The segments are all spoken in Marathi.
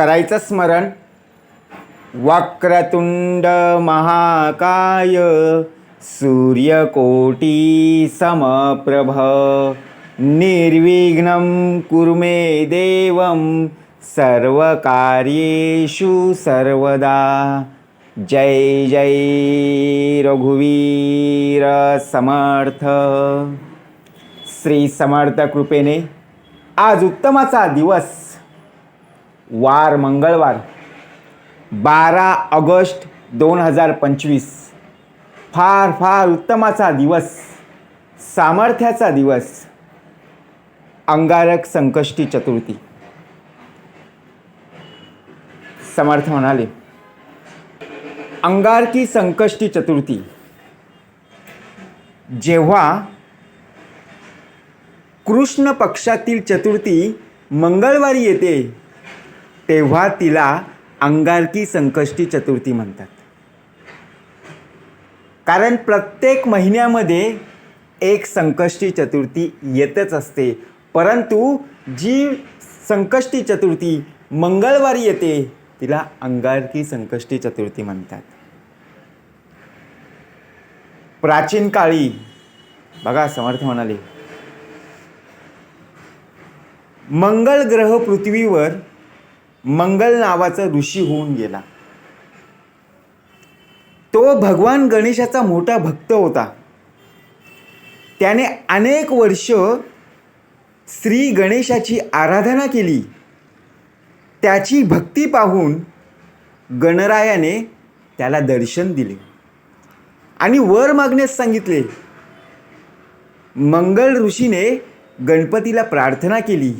करायचं स्मरण. वक्रतुंड महाकाय सूर्यकोटी समप्रभ. निर्विघ्नं कुर्मे देवं सर्वकार्येषु सर्वदा. जय जय रघुवीर समर्थ. श्री समर्थ कृपेने आज उत्तमाचा दिवस वार मंगळवार बारा ऑगस्ट दोन हजार पंचवीस. फार फार उत्तमाचा दिवस सामर्थ्याचा दिवस. अंगारक संकष्टी चतुर्थी. समर्थ म्हणाले अंगारकी संकष्टी चतुर्थी. जेव्हा कृष्ण पक्षातील चतुर्थी मंगळवारी येते तेव्हा तिला अंगारकी संकष्टी चतुर्थी म्हणतात. कारण प्रत्येक महिन्यामध्ये एक संकष्टी चतुर्थी येतच असते. परंतु जी संकष्टी चतुर्थी मंगळवारी येते तिला अंगारकी संकष्टी चतुर्थी म्हणतात. प्राचीन काळी बघा समर्थ म्हणाले मंगळ ग्रह पृथ्वीवर मंगल नावाचा ऋषी होऊन गेला. तो भगवान गणेशाचा मोठा भक्त होता. त्याने अनेक वर्ष श्री गणेशाची आराधना केली. त्याची भक्ती पाहून गणरायाने त्याला दर्शन दिले. आणि वर मागण्यास सांगितले मंगल ऋषीने गणपतीला प्रार्थना केली.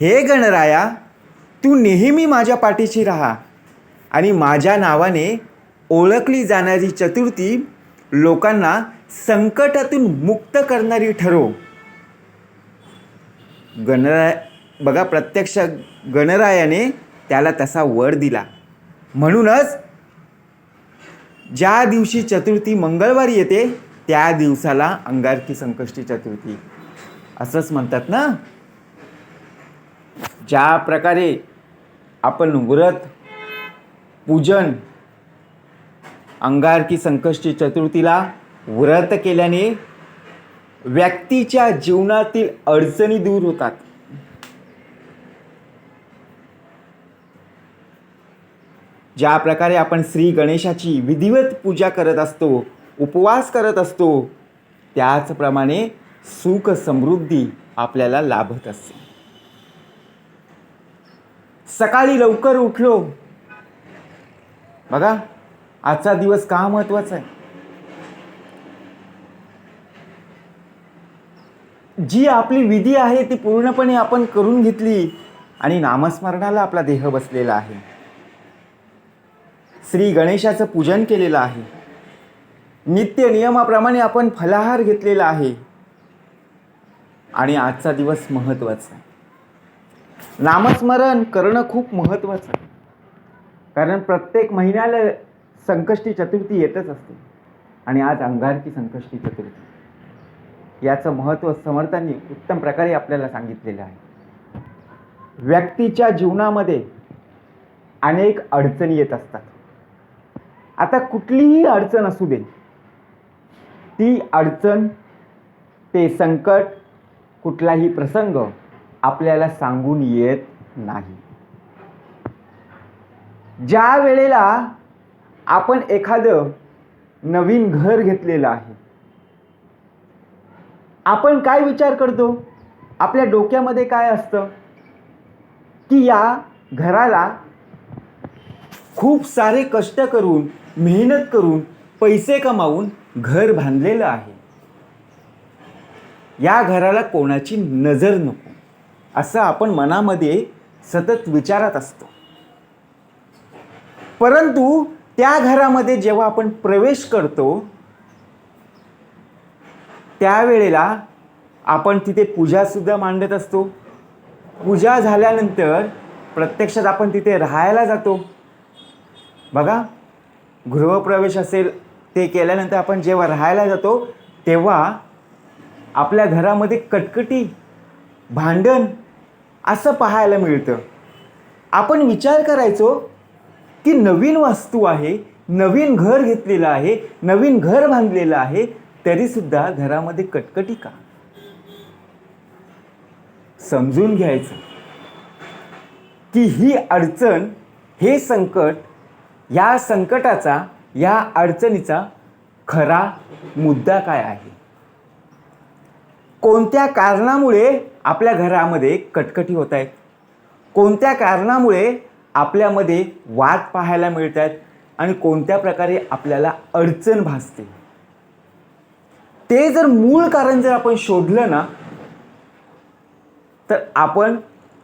हे गणराया तू नेहमी माझ्या पाठीशी राहा. आणि माझ्या नावाने ओळखली जाणारी चतुर्थी लोकांना संकटातून मुक्त करणारी ठरव. गणराय बघा प्रत्यक्ष गणरायाने त्याला तसा वर दिला. म्हणूनच ज्या दिवशी चतुर्थी मंगळवारी येते त्या दिवसाला अंगारकी संकष्टी चतुर्थी. असंच म्हणतात ना? ज्या प्रकारे आपण व्रत पूजन अंगारकी संकष्टी चतुर्थीला व्रत केल्याने व्यक्तीच्या जीवनातील अडचणी दूर होतात. ज्या प्रकारे आपण श्री गणेशाची विधिवत पूजा करत असतो उपवास करत असतो त्याचप्रमाणे सुख समृद्धी आपल्याला लाभत असते. सकाळी लवकर उठलो. बघा आजचा दिवस का महत्त्वाचा आहे? जी आपली विधी आहे ती पूर्णपणे आपण करून घेतली आणि नामस्मरणाला आपला देह बसलेला आहे. श्री गणेशाचं पूजन केलेलं आहे. नित्य नियमाप्रमाणे आपण फलाहार घेतलेला आहे. आणि आजचा दिवस महत्त्वाचा आहे. नामस्मरण करणं खूप महत्त्वाचं आहे. कारण प्रत्येक महिन्याला संकष्टी चतुर्थी येतच असते. आणि आज अंगारकी संकष्टी चतुर्थी. याचं महत्त्व समर्थांनी उत्तम प्रकारे आपल्याला सांगितलेलं आहे. व्यक्तीच्या जीवनामध्ये अनेक अडचणी येत असतात. आता कुठलीही अडचण असू दे. ती अडचण ते संकट कुठलाही प्रसंग आपल्याला सांगून येत नाही. ज्या वेळेला आपण एखादं नवीन घर घेतलेलं आहे आपण काय विचार करतो? आपल्या डोक्यामध्ये काय असतं? की या घराला खूप सारे कष्ट करून मेहनत करून पैसे कमावून घर बांधलेलं आहे. या घराला कोणाची नजर नको. असं आपण मनामध्ये सतत विचारत असतो. परंतु त्या घरामध्ये जेव्हा आपण प्रवेश करतो त्यावेळेला आपण तिथे पूजासुद्धा मांडत असतो. पूजा झाल्यानंतर प्रत्यक्षात आपण तिथे राहायला जातो. बघा गृहप्रवेश असेल ते केल्यानंतर आपण जेव्हा राहायला जातो तेव्हा आपल्या घरामध्ये कटकटी भांडण असं पाहायला मिळतं. आपण विचार करायचो की नवीन वास्तू आहे नवीन घर घेतलेलं आहे नवीन घर बांधलेलं आहे तरीसुद्धा घरामध्ये कटकटी का? समजून घ्यायचं की ही अडचण हे संकट या संकटाचा या अडचणीचा खरा मुद्दा काय आहे? कोणत्या कारणामुळे आपल्या घरामध्ये कटकटी होत आहेत? कोणत्या कारणामुळे आपल्यामध्ये वाद पाहायला मिळत आहेत? आणि कोणत्या प्रकारे आपल्याला अडचण भासते? ते जर मूळ कारण जर आपण शोधलं ना तर आपण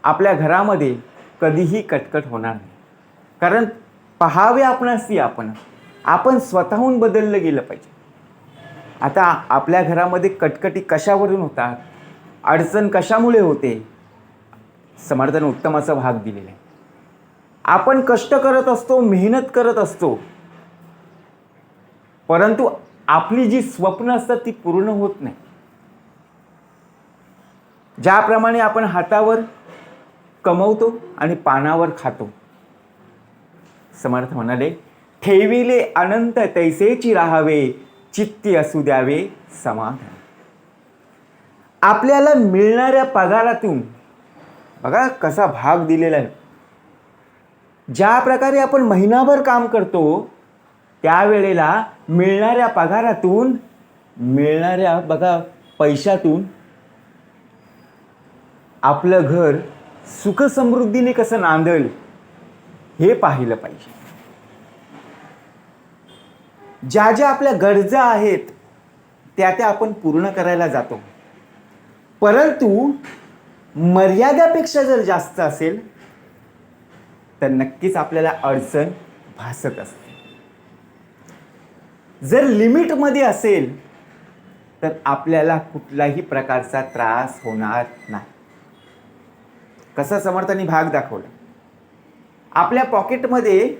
आपल्या घरामध्ये कधीही कटकट होणार नाही. कारण पहावे आपणास ती आपण. आपण स्वतःहून बदललं गेलं पाहिजे. आता आपल्या घरामध्ये कटकटी कशावरून होतात अडचण कशामुळे होते? समर्थन उत्तमाचा भाग दिलेला आहे. आपण कष्ट करत असतो मेहनत करत असतो. परंतु आपली जी स्वप्न असतात ती पूर्ण होत नाही. ज्याप्रमाणे आपण हातावर कमवतो आणि पानावर खातो. समर्थ म्हणाले ठेविले अनंत तैसेची राहावे चित्ती असू द्यावे समाधान. आपल्याला मिळणाऱ्या पगारातून बघा कसा भाग दिलेला आहे. ज्या प्रकारे आपण महिनाभर काम करतो त्यावेळेला मिळणाऱ्या पगारातून मिळणाऱ्या बघा पैशातून आपलं घर सुखसमृद्धीने कसं नांदल हे पाहिलं पाहिजे. ज्या ज्या आपल्या गरजा आहेत त्या त्या आपण पूर्ण करायला जातो. परंतु मर्यादापेक्षा जर जास्त असेल तर नक्कीच आपल्याला अडचण भासत असते. जर लिमिटमध्ये असेल तर आपल्याला कुठलाही प्रकारचा त्रास होणार नाही. कसा समर्थांनी भाग दाखवला? आपल्या पॉकेटमध्ये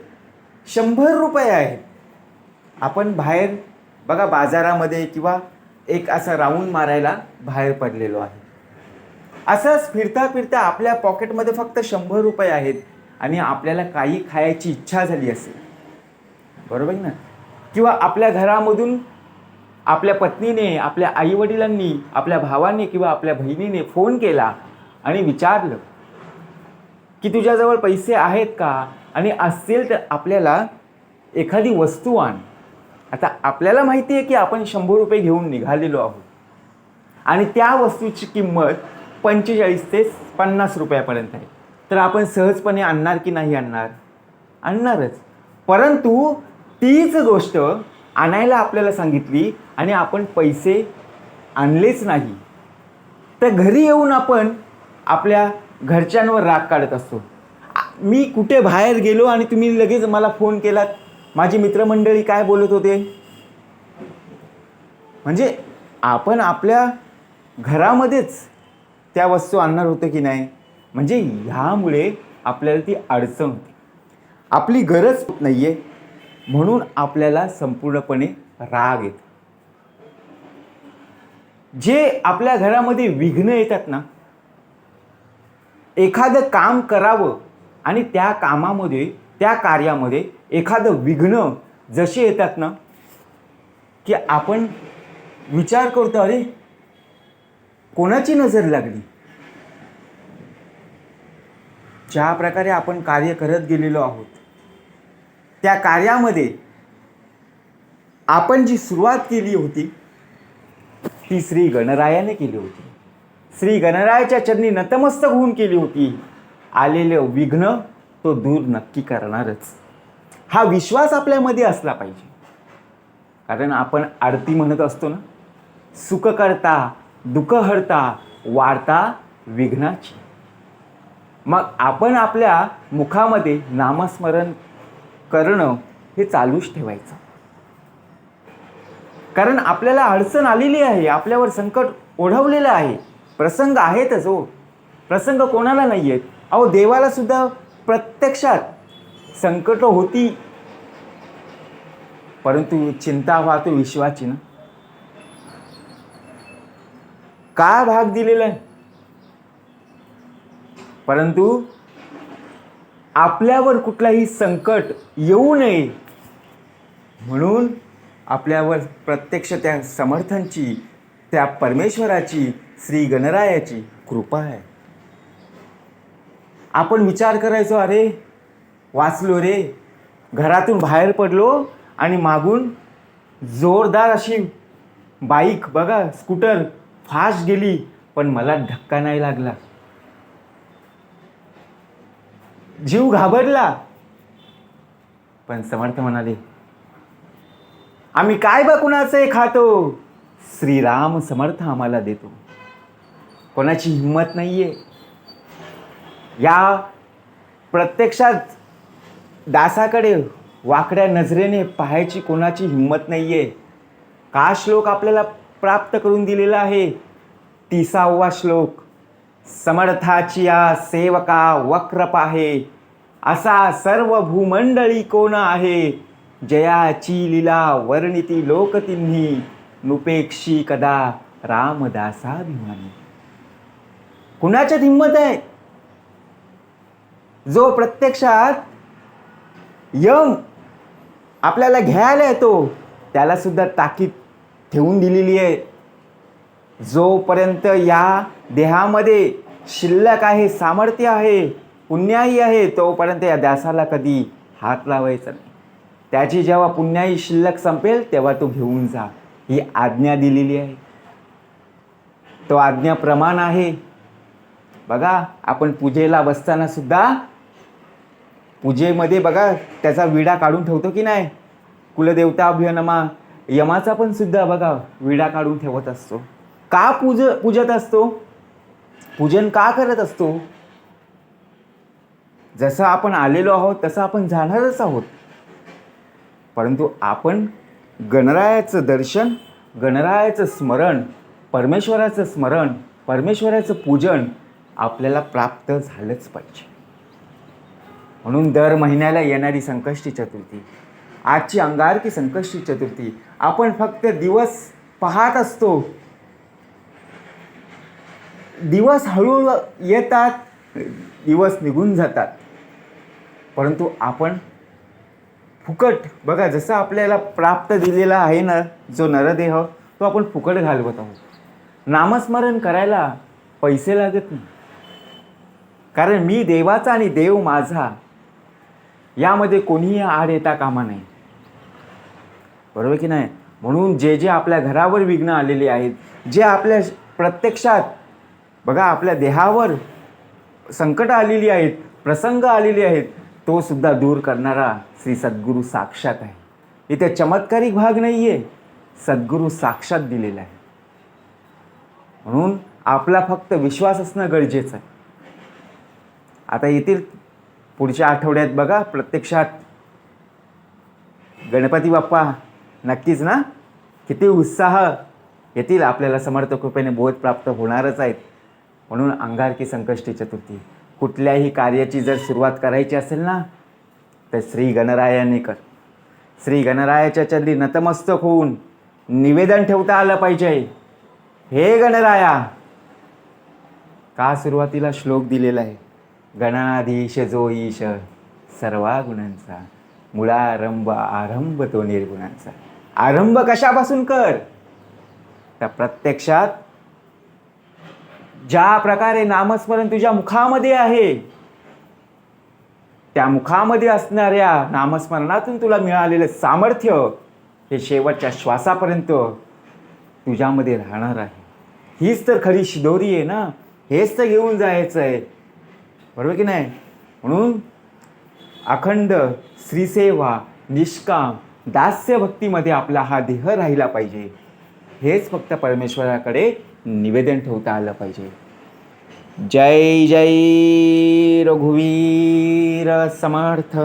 शंभर रुपये आहेत. आपण बाहेर बघा बाजारामध्ये किंवा एक असा राऊंड मारायला बाहेर पडलेलो आहे. असंच फिरता फिरता आपल्या पॉकेटमध्ये फक्त शंभर रुपये आहेत आणि आपल्याला काही खायची इच्छा झाली असेल. बरोबर ना? किंवा आपल्या घरामधून आपल्या पत्नीने आपल्या आईवडिलांनी आपल्या भावाने किंवा आपल्या बहिणीने फोन केला आणि विचारलं की तुझ्याजवळ पैसे आहेत का? आणि असतील तर आपल्याला एखादी वस्तू आण. आता आपल्याला माहिती आहे की आपण शंभर रुपये घेऊन निघालेलो आहोत. आणि त्या वस्तूची किंमत पंचेचाळीस ते पन्नास रुपयापर्यंत आहे. तर आपण सहजपणे आणणार की नाही आणणार? आणणारच. परंतु तीच गोष्ट आणायला आपल्याला सांगितली आणि आपण पैसे आणलेच नाही. तर घरी येऊन आपण आपल्या घरच्यांवर राग काढत असतो. मी कुठे बाहेर गेलो आणि तुम्ही लगेच मला फोन केलात? माझी मित्रमंडळी काय बोलत होते? म्हणजे आपण आपल्या घरामध्येच त्या वस्तू आणणार होतं की नाही? म्हणजे ह्यामुळे आपल्याला ती अडचण होते. आपली गरज नाही आहे म्हणून आपल्याला संपूर्णपणे राग येतो. जे आपल्या घरामध्ये विघ्न येतात ना एखादं काम करावं आणि त्या कामामध्ये त्या कार्यामध्ये एखादं विघ्न जसे येतात ना की आपण विचार करतो अरे कोणाची नजर लागली? ज्या प्रकारे आपण कार्य करत गेलेलो आहोत त्या कार्यामध्ये आपण जी सुरुवात केली होती ती श्री गणरायाने केली होती. श्री गणरायाच्या चरणी नतमस्तक होऊन केली होती. आलेलं विघ्न तो दूर नक्की करणारच. हा विश्वास आपल्यामध्ये असला पाहिजे. कारण आपण आरती म्हणत असतो ना सुख करता दुःख हरता वाढता विघ्नाची. मग आपण आपल्या मुखामध्ये नामस्मरण करणं हे चालूच ठेवायचं. कारण आपल्याला अडचण आलेली आहे आपल्यावर संकट ओढवलेलं आहे. प्रसंग आहेतच हो. प्रसंग कोणाला नाही आहेत अहो देवाला सुद्धा प्रत्यक्षात संकट होती. परंतु चिंता वाहतो विश्वाची ना. का भाग दिलेला आहे? परंतु आपल्यावर कुठलाही संकट येऊ नये. म्हणून आपल्यावर प्रत्यक्ष त्या समर्थांची त्या परमेश्वराची श्री गणरायाची कृपा आहे. आपण विचार करायचो अरे वाचलो रे. घरातून बाहेर पडलो आणि मागून जोरदार अशी बाईक बघा स्कूटर फास्ट गेली पण मला धक्का नाही लागला. जीव घाबरला. पण समर्थ म्हणाले आम्ही काय बा कुणाचे खातो? श्रीराम समर्थ आम्हाला देतो. कोणाची हिंमत नाहीये. या प्रत्यक्षात दासाकडे वाकड्या नजरेने पाहायची कोणाची हिंमत नाही आहे का श्लोक आपल्याला प्राप्त करून दिलेला आहे? तिसावा श्लोक. समर्थाची या सेवका वक्र पाहे असा सर्व भूमंडळी कोण आहे? जयाची लीला वर्णिती लोकतिन्ही. नुपेक्षी कदा रामदासाभिमानी. कुणाच्यात हिंमत आहे? जो प्रत्यक्षात यम आपल्याला घ्यायला येतो त्याला सुद्धा ताकीद ठेवून दिलेली आहे. जोपर्यंत या देहामध्ये शिल्लक आहे सामर्थ्य आहे पुण्याही आहे तोपर्यंत या दासाला कधी हात लावायचा नाही. त्याची जेव्हा पुण्याही शिल्लक संपेल तेव्हा तो घेऊन जा. ही आज्ञा दिलेली आहे. तो आज्ञा प्रमाण आहे. बघा आपण पूजेला बसताना सुद्धा पूजेमध्ये बघा त्याचा विडा काढून ठेवतो की नाही? कुलदेवता अभियनमा यमाचा पण सुद्धा बघा विडा काढून ठेवत असतो. का पूज पूजत असतो? पूजन का करत असतो? जसं आपण आलेलो आहोत तसं आपण जाणारच आहोत. परंतु आपण गणरायाचं दर्शन गणरायाचं स्मरण परमेश्वराचं स्मरण परमेश्वराचं पूजन आपल्याला प्राप्त झालंच पाहिजे. म्हणून दर महिन्याला येणारी संकष्टी चतुर्थी. आजची अंगारकी संकष्टी चतुर्थी. आपण फक्त दिवस पाहत असतो. दिवस हळूहळू येतात दिवस निघून जातात. परंतु आपण फुकट बघा जसं आपल्याला प्राप्त दिलेला आहे ना जो नरदेह तो आपण फुकट घालवत आहोत. नामस्मरण करायला पैसे लागत नाही. कारण मी देवाचा आणि देव माझा यामध्ये कोणीही आड येता कामा नाही बरोबर की नाही? म्हणून जे जे आपल्या घरावर विघ्न आलेले आहेत जे आपल्या प्रत्यक्षात बघा आपल्या देहावर संकट आलेली आहेत प्रसंग आलेले आहेत तो सुद्धा दूर करणारा श्री सद्गुरू साक्षात आहे. इथे चमत्कारिक भाग नाही आहे सद्गुरू साक्षात दिलेला आहे. म्हणून आपला फक्त विश्वास असणं गरजेचं आहे. आता येथील पुढच्या आठवड्यात बघा प्रत्यक्षात. गणपती बाप्पा नक्कीच ना? किती उत्साह येतील आपल्याला समर्थ कृपेने बोध प्राप्त होणारच आहेत. म्हणून अंगारकी संकष्टी चतुर्थी. कुठल्याही कार्याची जर सुरुवात करायची असेल ना तर श्री गणरायाने कर. श्री गणरायाच्या चंदी नतमस्तक होऊन निवेदन ठेवता आलं पाहिजे. हे गणराया! का सुरुवातीला श्लोक दिलेला आहे? गणाधीश जो ईश सर्वा गुणांचा मुळारंभ आरंभ तो निर्गुणांचा. आरंभ कशापासून कर? तर प्रत्यक्षात ज्या प्रकारे नामस्मरण तुझ्या मुखामध्ये आहे त्या मुखामध्ये असणाऱ्या नामस्मरणातून तुला मिळालेलं सामर्थ्य हे शेवटच्या श्वासापर्यंत तुझ्यामध्ये राहणार आहे. हीच तर खरी शिदोरी आहे ना? हेच तर घेऊन जायचं आहे बरोबर की नाही? म्हणून अखंड श्रीसेवा निष्काम दास्य भक्तीमध्ये आपला हा देह राहिला पाहिजे. हेच फक्त परमेश्वराकडे निवेदन ठेवता आलं पाहिजे. जय जय रघुवीर समर्थ.